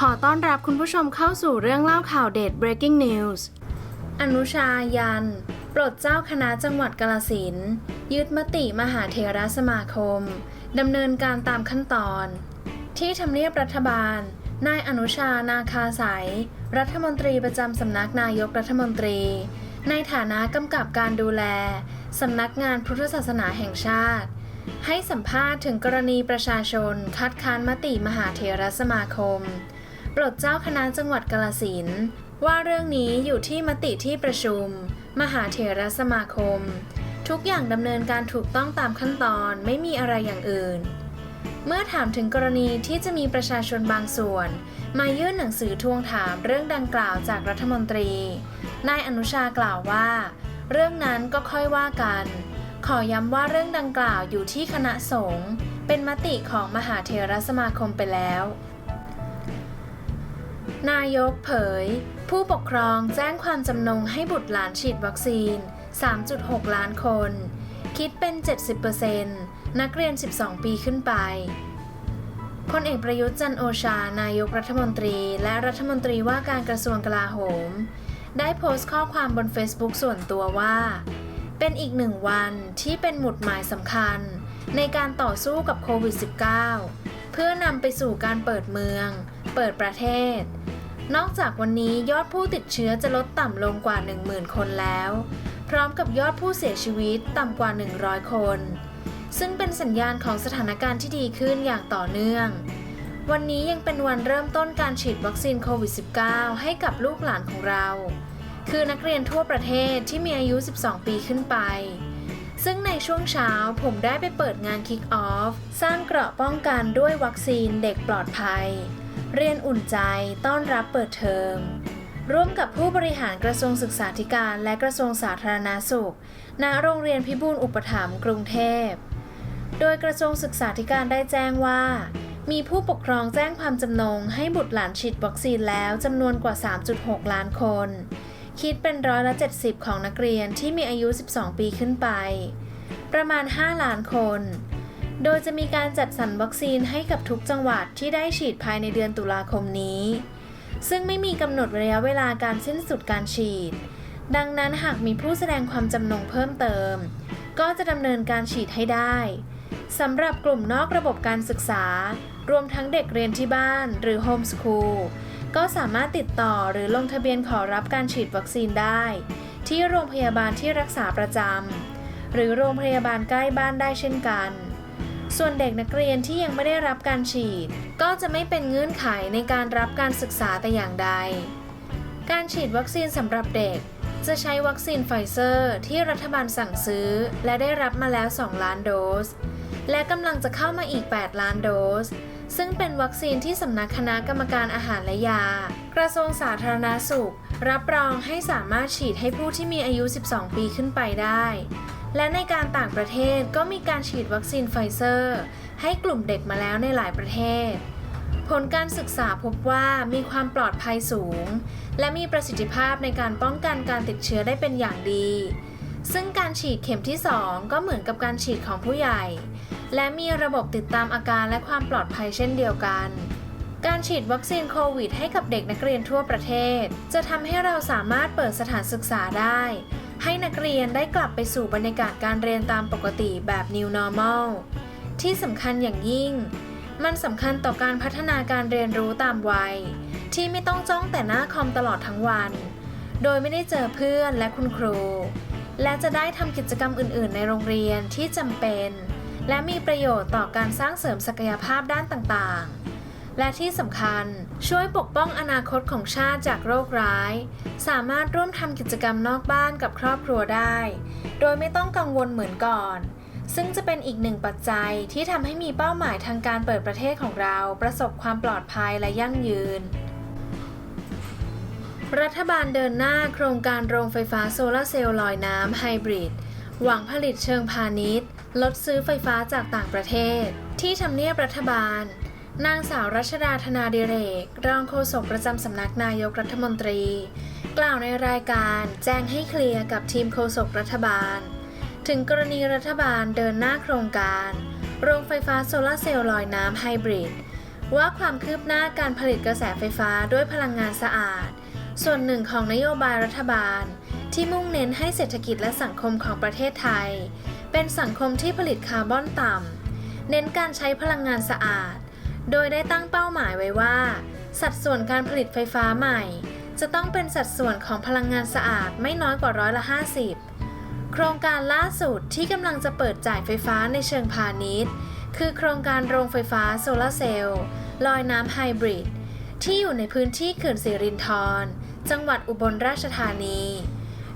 ขอต้อนรับคุณผู้ชมเข้าสู่เรื่องเล่าข่าวเด็ด breaking news อนุชายัน ปลดเจ้าคณะจังหวัดกาลสินยึดมติมหาเถรสมาคม ดำเนินการตามขั้นตอน ที่ทำเนียบรัฐบาล นายอนุชานาคาสายรัฐมนตรีประจำสำนักนายกรัฐมนตรี ในฐานะกำกับการดูแลสำนักงานพุทธศาสนาแห่งชาติ ให้สัมภาษณ์ถึงกรณีประชาชน คัดค้านมติมหาเถรสมาคม ปลดเจ้าคณะจังหวัดกาลสินว่าเรื่องนี้อยู่ที่มติที่ประชุม มหาเถรสมาคม ทุกอย่างดำเนินการถูกต้องตามขั้นตอนไม่มีอะไรอย่างอื่น เมื่อถามถึงกรณีที่จะมีประชาชนบางส่วน มายื่นหนังสือทวงถามเรื่องดังกล่าวจากรัฐมนตรี นายอนุชากล่าวว่า เรื่องนั้นก็ค่อยว่ากัน ขอย้ำว่าเรื่องดังกล่าวอยู่ที่คณะสงฆ์เป็นมติของมหาเถรสมาคมไปแล้ว นายกเผย ผู้ปกครองแจ้งความจำนงให้บุตรหลานฉีดวัคซีน 3.6 ล้านคน คิดเป็น 70%นักเรียน 12 ปีขึ้นไปพลเอกประยุทธ์จันโอชา นายกรัฐมนตรี และรัฐมนตรีว่าการกระทรวงกลาโหม ได้โพสต์ข้อความบน Facebook ส่วนตัวว่า เป็นอีกหนึ่งวันที่เป็นหมุดหมายสำคัญ ในการต่อสู้กับโควิด -19 เพื่อนำไปสู่การเปิดเมือง เปิดประเทศ นอกจากวันนี้ยอดผู้ติดเชื้อจะลดต่ำลงกว่า 10,000 คนแล้ว พร้อมกับยอดผู้เสียชีวิตต่ำกว่า 100 คน ซึ่งเป็นสัญญาณของสถานการณ์ที่ดีขึ้นอย่างต่อเนื่อง วันนี้ยังเป็นวันเริ่มต้นการฉีดวัคซีนโควิด -19 ให้กับลูกหลานของเรา คือนักเรียนทั่วประเทศที่มีอายุ 12 ปีขึ้นไปซึ่งในช่วงเช้าผมได้ไปเปิดงาน Kick Off สร้างเกราะป้องกันด้วยวัคซีนเด็กปลอดภัย เรียนอุ่นใจต้อนรับเปิดเทอม ร่วมกับผู้บริหารกระทรวงศึกษาธิการและกระทรวงสาธารณาสุข ณ โรงเรียนพิบูลอุปถัมภ์กรุงเทพ โดยกระทรวงศึกษาธิการได้แจ้งว่า มีผู้ปกครองแจ้งความจำนงให้บุตรหลานฉีดวัคซีนแล้วจำนวนกว่า 3.6 ล้านคน คิดเป็นร้อยละ70 ของนักเรียนที่มีอายุ 12 ปีขึ้นไป ประมาณ 5 ล้านคน โดยจะมีการจัดสรรวัคซีนให้กับทุกจังหวัดที่ได้ฉีดภายในเดือนตุลาคมนี้ ซึ่งไม่มีกำหนดระยะเวลาการสิ้นสุดการฉีด ดังนั้นหากมีผู้แสดงความจำนงเพิ่มเติม ก็จะดำเนินการฉีดให้ได้สำหรับกลุ่มนอกระบบการศึกษา รวมทั้งเด็กเรียนที่บ้านหรือโฮมสคูลก็สามารถติดต่อหรือลงทะเบียนขอรับการฉีดวัคซีนได้ ที่โรงพยาบาลที่รักษาประจำหรือโรงพยาบาลใกล้บ้านได้เช่นกัน ส่วนเด็กนักเรียนที่ยังไม่ได้รับการฉีด ก็จะไม่เป็นเงื่อนไขในการรับการศึกษาแต่อย่างใด การฉีดวัคซีนสำหรับเด็ก จะใช้วัคซีนไฟเซอร์ที่รัฐบาลสั่งซื้อ และได้รับมาแล้ว 2 ล้านโดส และกำลังจะเข้ามาอีก 8 ล้านโดส ซึ่งเป็นวัคซีนที่สำนักคณะกรรมการอาหารและยา กระทรวงสาธารณาสุข รับรองให้สามารถฉีดให้ผู้ที่มีอายุ 12 ปีขึ้นไปได้ และในการต่างประเทศก็มีการฉีดวัคซีนไฟเซอร์ ให้กลุ่มเด็กมาแล้วในหลายประเทศ ผลการศึกษาพบว่ามีความปลอดภัยสูง และมีประสิทธิภาพในการป้องกันการติดเชื้อได้เป็นอย่างดี ซึ่งการฉีดเข็มที่ 2 ก็เหมือนกับการฉีดของผู้ใหญ่ และมีระบบติดตามอาการและความปลอดภัยเช่นเดียวกันการฉีดวัคซีนโควิดให้กับเด็กนักเรียนทั่วประเทศ จะทำให้เราสามารถเปิดสถานศึกษาได้ ให้นักเรียนได้กลับไปสู่บรรยากาศการเรียนตามปกติแบบ New Normal ที่สำคัญอย่างยิ่ง มันสำคัญต่อการพัฒนาการเรียนรู้ตามวัย ที่ไม่ต้องจ้องแต่หน้าคอมตลอดทั้งวัน โดยไม่ได้เจอเพื่อนและคุณครู และจะได้ทำกิจกรรมอื่น ๆ ในโรงเรียนที่จำเป็น และมีประโยชน์ต่อการสร้างเสริมศักยภาพด้านต่าง ๆ และที่สำคัญช่วยปกป้องอนาคตของชาติจากโรคร้าย สามารถร่วมทำกิจกรรมนอกบ้านกับครอบครัวได้ โดยไม่ต้องกังวลเหมือนก่อน ซึ่งจะเป็นอีกหนึ่งปัจจัยที่ทำให้มีเป้าหมายทางการเปิดประเทศของเราประสบความปลอดภัยและยั่งยืน รัฐบาลเดินหน้าโครงการโรงไฟฟ้าโซลาร์เซลล์ลอยน้ำไฮบริดหวังผลิตเชิงพาณิชย์ ลดซื้อไฟฟ้าจากต่างประเทศ ที่ทำเนียบรัฐบาล นางสาวรัชดาธนาดิเรก รองโฆษกประจำสำนักนายกรัฐมนตรี กล่าวในรายการแจ้งให้เคลียร์กับทีมโฆษกรัฐบาล ถึงกรณีรัฐบาลเดินหน้าโครงการ โรงไฟฟ้าโซลาร์เซลล์ลอยน้ำไฮบริด ว่าความคืบหน้าการผลิตกระแสไฟฟ้าด้วยพลังงานสะอาด ส่วนหนึ่งของนโยบายรัฐบาล ที่มุ่งเน้นให้เศรษฐกิจและสังคมของประเทศไทย เป็นสังคมที่ผลิตคาร์บอนต่ำเน้นการใช้พลังงานสะอาด โดยได้ตั้งเป้าหมายไว้ว่า สัดส่วนการผลิตไฟฟ้าใหม่ จะต้องเป็นสัดส่วนของพลังงานสะอาดไม่น้อยกว่าร้อยละ 50 โครงการล่าสุดที่กำลังจะเปิดจ่ายไฟฟ้าในเชิงพาณิชย์ คือโครงการโรงไฟฟ้าโซลาร์เซลล์ลอยน้ำไฮบริดที่อยู่ในพื้นที่เขื่อนสิรินธรจังหวัดอุบลราชธานี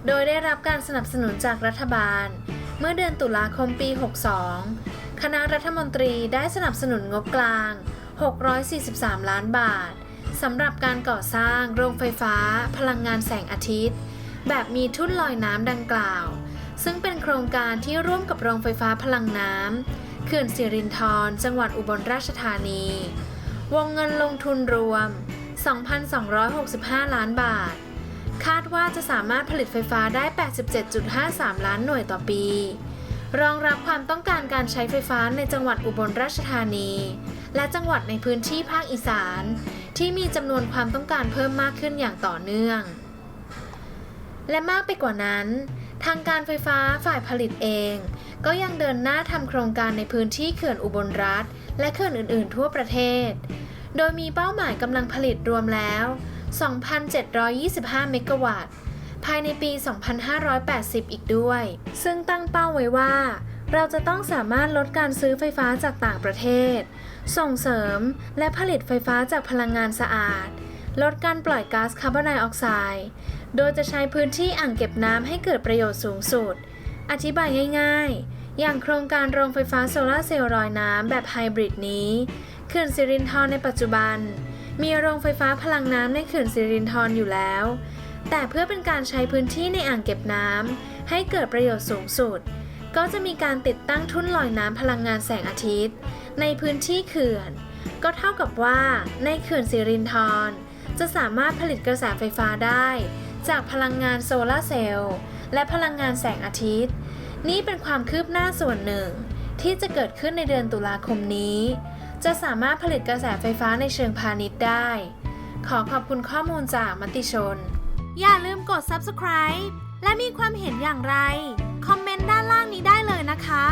โดยได้รับการสนับสนุนจากรัฐบาล เมื่อเดือนตุลาคมปี 62 คณะรัฐมนตรีได้สนับสนุนงบกลาง 643 ล้านบาทสำหรับการก่อสร้างโรงไฟฟ้า พลังงานแสงอาทิตย์ แบบมีทุ่นลอยน้ำดังกล่าว ซึ่งเป็นโครงการที่ร่วมกับโรงไฟฟ้าพลังน้ำเขื่อนสิรินธรจังหวัดอุบลราชธานี วงเงินลงทุนรวม 2,265 ล้านบาท คาดว่าจะสามารถผลิตไฟฟ้าได้ 87.53 ล้านหน่วยต่อปี รองรับความต้องการการใช้ไฟฟ้าในจังหวัดอุบลราชธานี และจังหวัดในพื้นที่ภาคอีสาน ที่มีจำนวนความต้องการเพิ่มมากขึ้นอย่างต่อเนื่อง และมากไปกว่านั้น ทางการไฟฟ้าฝ่ายผลิตเอง ก็ยังเดินหน้าทำโครงการในพื้นที่เขื่อนอุบลรัฐ และเขื่อนอื่นๆ ทั่วประเทศ โดยมีเป้าหมายกำลังผลิตรวมแล้ว 2,725 เมกะวัตต์ภายในปี 2580 อีกด้วย ซึ่งตั้งเป้าไว้ว่า เราจะต้องสามารถลดการซื้อไฟฟ้าจากต่างประเทศ ส่งเสริมและผลิตไฟฟ้าจากพลังงานสะอาด ลดการปล่อยก๊าซคาร์บอนไดออกไซด์โดยจะใช้พื้นที่อ่างเก็บน้ำให้เกิดประโยชน์สูงสุด อธิบายง่ายๆ อย่างโครงการโรงไฟฟ้าโซลาเซลล์ลอยน้ำแบบไฮบริดนี้เขื่อนสิรินธรในปัจจุบัน มีโรงไฟฟ้าพลังน้ำในเขื่อนสิรินธรอยู่แล้ว แต่เพื่อเป็นการใช้พื้นที่ในอ่างเก็บน้ำให้เกิดประโยชน์สูงสุด ก็จะมีการติดตั้งทุ่นลอยน้ำพลังงานแสงอาทิตย์ ในพื้นที่เขื่อน ก็เท่ากับว่าในเขื่อนสิรินธรจะสามารถผลิตกระแสไฟฟ้าได้ จากพลังงานโซลาร์เซลล์และพลังงานแสงอาทิตย์ นี่เป็นความคืบหน้าส่วนหนึ่ง ที่จะเกิดขึ้นในเดือนตุลาคมนี้ จะสามารถผลิตกระแสไฟฟ้าในเชิงพาณิชย์ได้ ขอขอบคุณข้อมูลจากมติชน อย่าลืมกด subscribe และมีความเห็นอย่างไร คอมเมนต์ด้านล่างนี้ได้เลยนะคะ